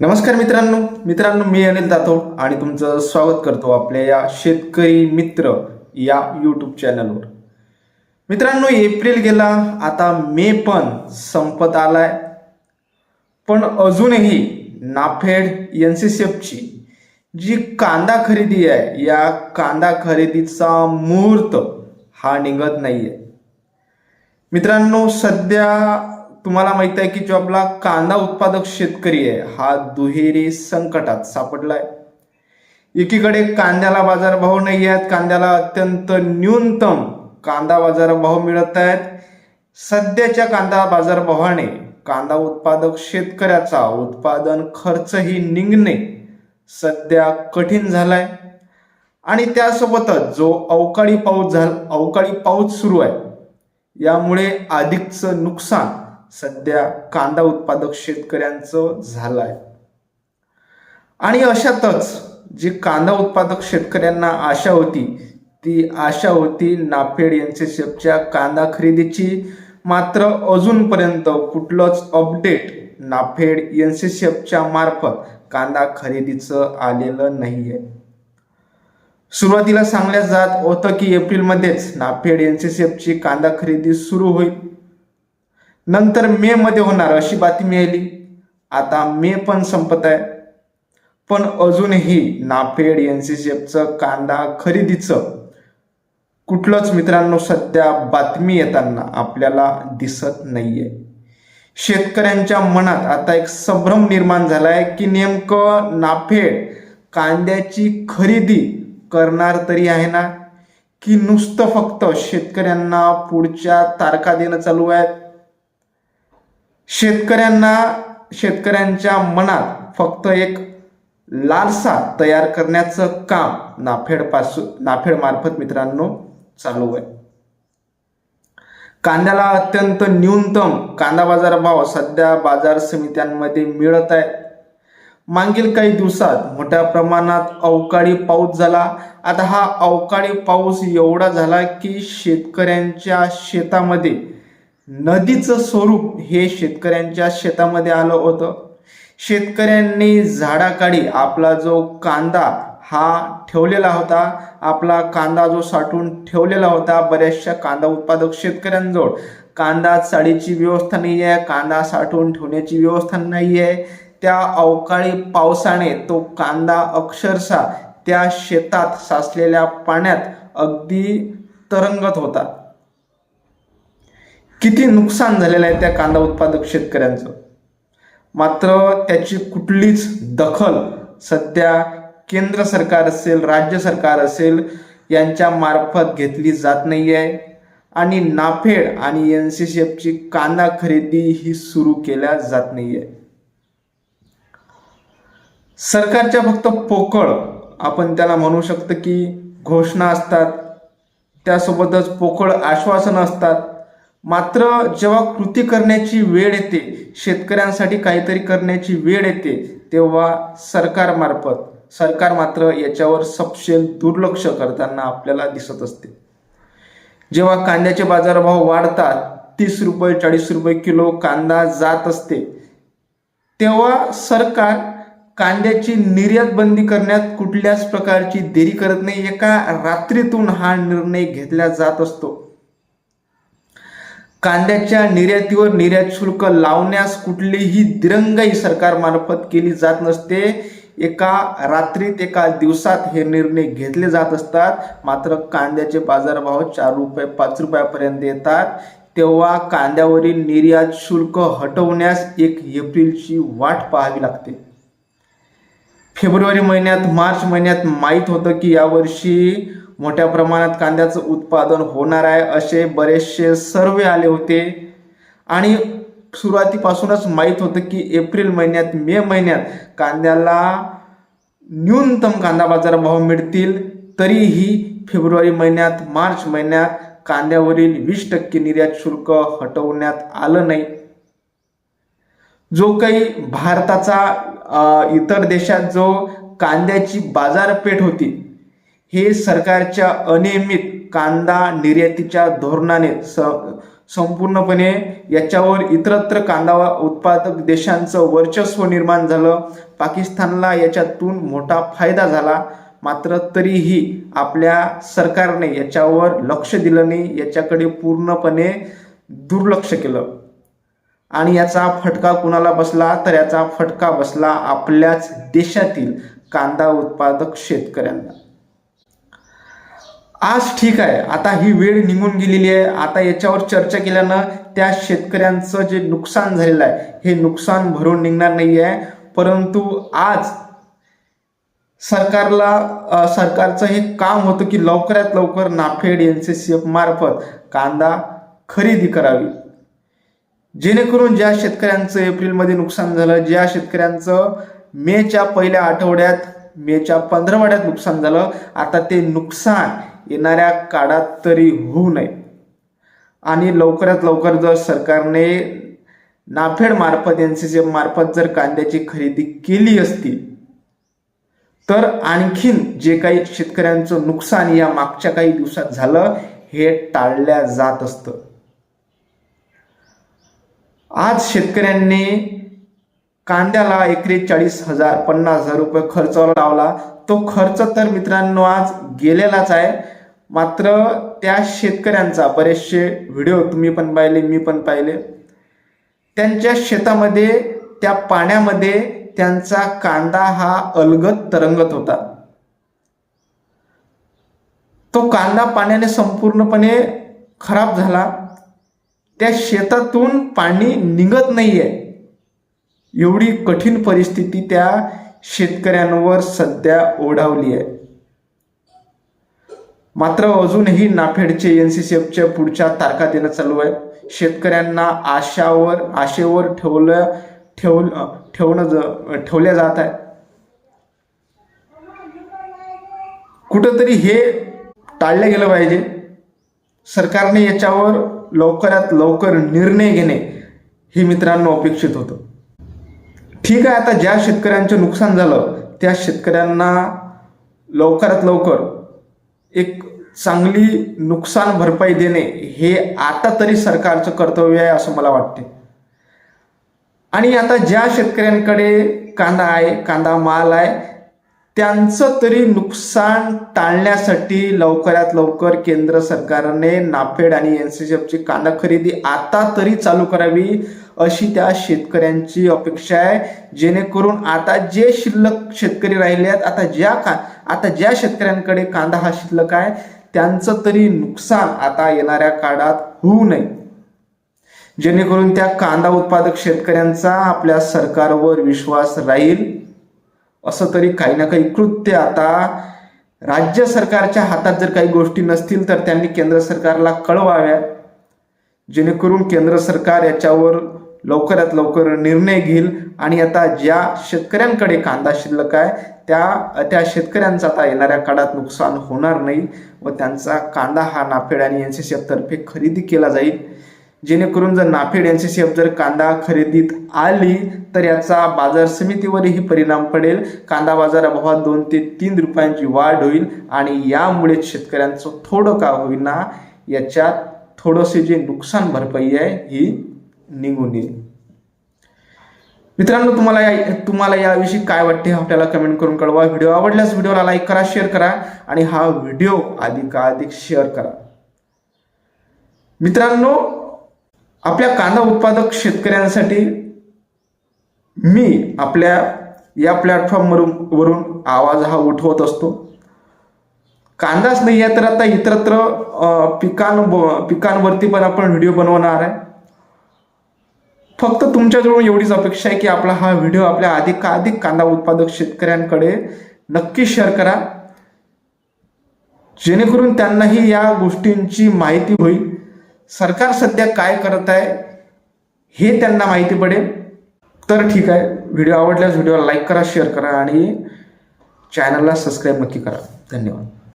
नमस्कार मित्रांनो. मित्रांनो मी अनिल दातोड आणि तुमचं स्वागत करतो आपल्या या शेतकरी मित्र या यूट्यूब चॅनलवर मित्रांनो एप्रिल गेला आता मे पण संपत आलाय. पण अजूनही नाफेड एन सी सी एफची जी कांदा खरेदी आहे या कांदा खरेदीचा मुहूर्त हा निघत नाही आहे मित्रांनो सध्या तुम्हाला माहीत आहे की जो आपला कांदा उत्पादक शेतकरी आहे. हा दुहेरी संकटात सापडलाय. एकीकडे कांद्याला बाजारभाव नाही आहेत कांद्याला अत्यंत न्यूनतम कांदा बाजारभाव मिळत आहेत. सध्याच्या कांदा बाजारभावाने कांदा उत्पादक शेतकऱ्याचा उत्पादन खर्चही निघणे सध्या कठीण झालाय. आणि त्यासोबतच जो अवकाळी पाऊस झाला अवकाळी पाऊस सुरू आहे यामुळे अधिकचं नुकसान सध्या कांदा उत्पादक शेतकऱ्यांचं झालंय. आणि अशातच जी कांदा उत्पादक शेतकऱ्यांना आशा होती ती आशा होती नाफेड एनसीसीएफच्या कांदा खरेदीची. मात्र अजूनपर्यंत कुठलंच अपडेट नाफेड एनसीसीएफच्या मार्फत कांदा खरेदीचं आलेलं नाहीये. सुरुवातीला सांगल्या जात होतं की एप्रिलमध्येच नाफेड एनसीसीएफची कांदा खरेदी सुरू होईल. नंतर मे मध्ये होणार अशी बातमी आली आता मे पण संपत आहे. पण अजूनही नाफेड एनसीसीएफचं कांदा खरेदीचं कुठलंच मित्रांनो सध्या बातमी येताना आपल्याला दिसत नाहीये. शेतकऱ्यांच्या मनात आता एक संभ्रम निर्माण झालाय की नेमकं नाफेड कांद्याची खरेदी करणार तरी आहे ना? की नुसतं फक्त शेतकऱ्यांना पुढच्या तारखा देणं चालू आहेत शेतकऱ्यांना शेतकऱ्यांच्या मनात फक्त एक लालसा तयार करण्याचं काम नाफेडपासून नाफेडमार्फत नाफेड मार्फत मित्रांनो चालू आहे. कांद्याला अत्यंत न्यूनतम कांदा बाजार भाव सध्या बाजार समित्यांमध्ये मिळत आहे मागील काही दिवसात मोठ्या प्रमाणात अवकाळी पाऊस झाला. आता हा अवकाळी पाऊस एवढा झाला की शेतकऱ्यांच्या शेतामध्ये नदीचं स्वरूप हे शेतकऱ्यांच्या शेतामध्ये आलं होतं. शेतकऱ्यांनी झाडाकाडी आपला जो कांदा हा ठेवलेला होता आपला कांदा जो साठवून ठेवलेला होता बऱ्याचशा कांदा उत्पादक शेतकऱ्यांजवळ. कांदा चाळीची व्यवस्था नाही आहे कांदा साठवून ठेवण्याची व्यवस्था नाही आहे त्या अवकाळी पावसाने तो कांदा अक्षरशः त्या शेतात साचलेल्या पाण्यात अगदी तरंगत होता. किती नुकसान झालेलं आहे त्या कांदा उत्पादक शेतकऱ्यांचं? मात्र त्याची कुठलीच दखल सध्या केंद्र सरकार असेल राज्य सरकार असेल यांच्या मार्फत घेतली जात नाही आहे आणि नाफेड आणि एन सी सी एफची कांदा खरेदी ही सुरू केल्या जात नाही आहे सरकारच्या फक्त पोकळ आपण त्याला म्हणू शकतो की घोषणा असतात. त्यासोबतच पोकळ आश्वासनं असतात. मात्र जेव्हा कृती करण्याची वेळ येते शेतकऱ्यांसाठी काहीतरी करण्याची वेळ येते तेव्हा सरकारमार्फत सरकार मात्र याच्यावर सपशेल दुर्लक्ष करताना आपल्याला दिसत असते. जेव्हा कांद्याचे बाजारभाव वाढतात तीस रुपये चाळीस रुपये किलो कांदा जात असते तेव्हा सरकार कांद्याची निर्यात बंदी करण्यात कुठल्याच प्रकारची देरी करत नाही एका रात्रीतून हा निर्णय घेतला जात असतो. कांद्याच्या निर्यातीवर निर्यात शुल्क लावण्यास कुठलीही दिरंगाई सरकारमार्फत केली जात नसते. एका रात्रीत एका दिवसात हे निर्णय घेतले जात असतात. मात्र कांद्याचे बाजारभाव चार रुपये पाच रुपयापर्यंत येतात. तेव्हा कांद्यावरील निर्यात शुल्क हटवण्यास एक एप्रिलची वाट पाहावी लागते. फेब्रुवारी महिन्यात मार्च महिन्यात माहीत होतं की यावर्षी मोठ्या प्रमाणात कांद्याचं उत्पादन होणार आहे असे बरेचसे सर्वे आले होते. आणि सुरुवातीपासूनच माहीत होतं की एप्रिल महिन्यात मे महिन्यात कांद्याला न्यूनतम कांदा बाजारभाव मिळतील. तरीही फेब्रुवारी महिन्यात मार्च महिन्यात कांद्यावरील वीस टक्के निर्यात शुल्क हटवण्यात आलं नाही. जो काही भारताचा इतर देशात जो कांद्याची बाजारपेठ होती हे सरकारच्या अनियमित कांदा निर्यातीच्या धोरणाने स संपूर्णपणे याच्यावर इतरत्र कांदा उत्पादक देशांचं वर्चस्व निर्माण झालं. पाकिस्तानला याच्यातून मोठा फायदा झाला. मात्र तरीही आपल्या सरकारने याच्यावर लक्ष दिलं नाही. याच्याकडे पूर्णपणे दुर्लक्ष केलं. आणि याचा फटका कुणाला बसला? तर याचा फटका बसला आपल्याच देशातील कांदा उत्पादक शेतकऱ्यांना. आज ठीक आहे. आता ही वेळ निघून गेलेली आहे. आता याच्यावर चर्चा केल्यानं त्या शेतकऱ्यांचं जे नुकसान झालेलं आहे हे नुकसान भरून निघणार नाही आहे परंतु आज सरकारला सरकारचं हे काम होतं की लवकरात लवकर NAFED N C C F मार्फत कांदा खरेदी करावी. जेणेकरून ज्या शेतकऱ्यांचं एप्रिलमध्ये नुकसान झालं ज्या शेतकऱ्यांचं मेच्या पहिल्या आठवड्यात मेच्या पंधरवड्यात नुकसान झालं आता ते नुकसान येणाऱ्या काळात तरी होऊ नये. आणि लवकरात लवकर जर सरकारने नाफेड मार्फत एन सी सी मार्फत जर कांद्याची खरेदी केली असती तर आणखीन जे काही शेतकऱ्यांचं नुकसान या मागच्या काही दिवसात झालं हे टाळल्या जात असतं. आज शेतकऱ्यांनी कांद्याला एकरी चाळीस हजार पन्नास हजार रुपये खर्च लावला. तो खर्च तर मित्रांनो आज गेलेलाच आहे. मात्र त्या शेतकऱ्यांचा बरेचसे व्हिडिओ तुम्ही पण पाहिले मी पण पाहिले. त्यांच्या शेतामध्ये त्या पाण्यामध्ये त्यांचा कांदा हा अलगत तरंगत होता. तो कांदा पाण्याने संपूर्णपणे खराब झाला. त्या शेतातून पाणी निघत नाहीये. एवढी कठीण परिस्थिती त्या शेतकऱ्यांवर सध्या ओढावली आहे. मात्र अजूनही नाफेडचे एन सी सी एफच्या पुढच्या तारखा देणं चालू आहे. शेतकऱ्यांना आशावर आशेवर ठेवलं ठेव ठेवणं ज- ठेवल्या जात आहे. कुठंतरी हे टाळलं गेलं पाहिजे. सरकारने याच्यावर लवकरात लवकर निर्णय घेणे हे मित्रांनो अपेक्षित होतं. ठीक आहे आता ज्या शेतकऱ्यांचं नुकसान झालं त्या शेतकऱ्यांना लवकरात लवकर एक चांगली नुकसान भरपाई देणे हे आता तरी सरकारचं कर्तव्य आहे असं मला वाटते. आणि आता ज्या शेतकऱ्यांकडे कांदा आहे कांदा माल आहे त्यांचं तरी नुकसान टाळण्यासाठी लवकरात लवकर केंद्र सरकारने नाफेड आणि एन सी एफची कांदा खरेदी आता तरी चालू करावी अशी त्या शेतकऱ्यांची अपेक्षा आहे. जेणेकरून आता जे शिल्लक शेतकरी राहिले आहेत आता ज्या का आता ज्या शेतकऱ्यांकडे कांदा हा शिल्लक आहे त्यांचं तरी नुकसान आता येणाऱ्या काळात होऊ नये. जेणेकरून त्या कांदा उत्पादक शेतकऱ्यांचा आपल्या सरकारवर विश्वास राहील. असं तरी काही ना काही कृत्य आता राज्य सरकारच्या हातात जर काही गोष्टी नसतील तर त्यांनी केंद्र सरकारला कळवाव्या. जेणेकरून केंद्र सरकार याच्यावर लवकरात लवकर निर्णय घेईल. आणि आता ज्या शेतकऱ्यांकडे कांदा शिल्लक आहे त्या त्या शेतकऱ्यांचं आता येणाऱ्या काळात नुकसान होणार नाही व त्यांचा कांदा हा नाफेड आणि एन सी सी तर्फे खरेदी केला जाईल. जेणेकरून जर NAFED N C C F जर कांदा खरेदीत आली तर याचा बाजार समितीवरही परिणाम पडेल. कांदा बाजाराभावात दोन ते तीन रुपयांची वाढ होईल आणि यामुळे शेतकऱ्यांचं थोडं का होईना याच्यात थोडंसे जे नुकसान भरपाई आहे ही निघून येईल. मित्रांनो तुम्हाला या तुम्हाला याविषयी काय वाटते आपल्याला कमेंट करून कळवा. व्हिडिओ आवडल्यास व्हिडिओला लाईक करा शेअर करा आणि हा व्हिडिओ अधिकाधिक शेअर करा. मित्रांनो आपल्या कांदा उत्पादक शेतकऱ्यांसाठी मी आपल्या या प्लॅटफॉर्मवरून वरून आवाज हा उठवत असतो. कांदाच नाही आहे तर आता इतरत्र पिकां पिकांवरती पण आपण व्हिडिओ बनवणार आहे. फक्त तुमच्याजवळ एवढीच अपेक्षा आहे की आपला हा व्हिडिओ आपल्या अधिकाधिक कांदा उत्पादक शेतकऱ्यांकडे नक्की शेअर करा. जेणेकरून त्यांनाही या गोष्टींची माहिती होईल. सरकार सध्या काय करत आहे हे त्यांना माहिती पडेल. तर ठीक आहे व्हिडिओ आवडल्यास व्हिडिओला लाईक करा शेअर करा आणि चॅनलला सबस्क्राईब नक्की करा. धन्यवाद.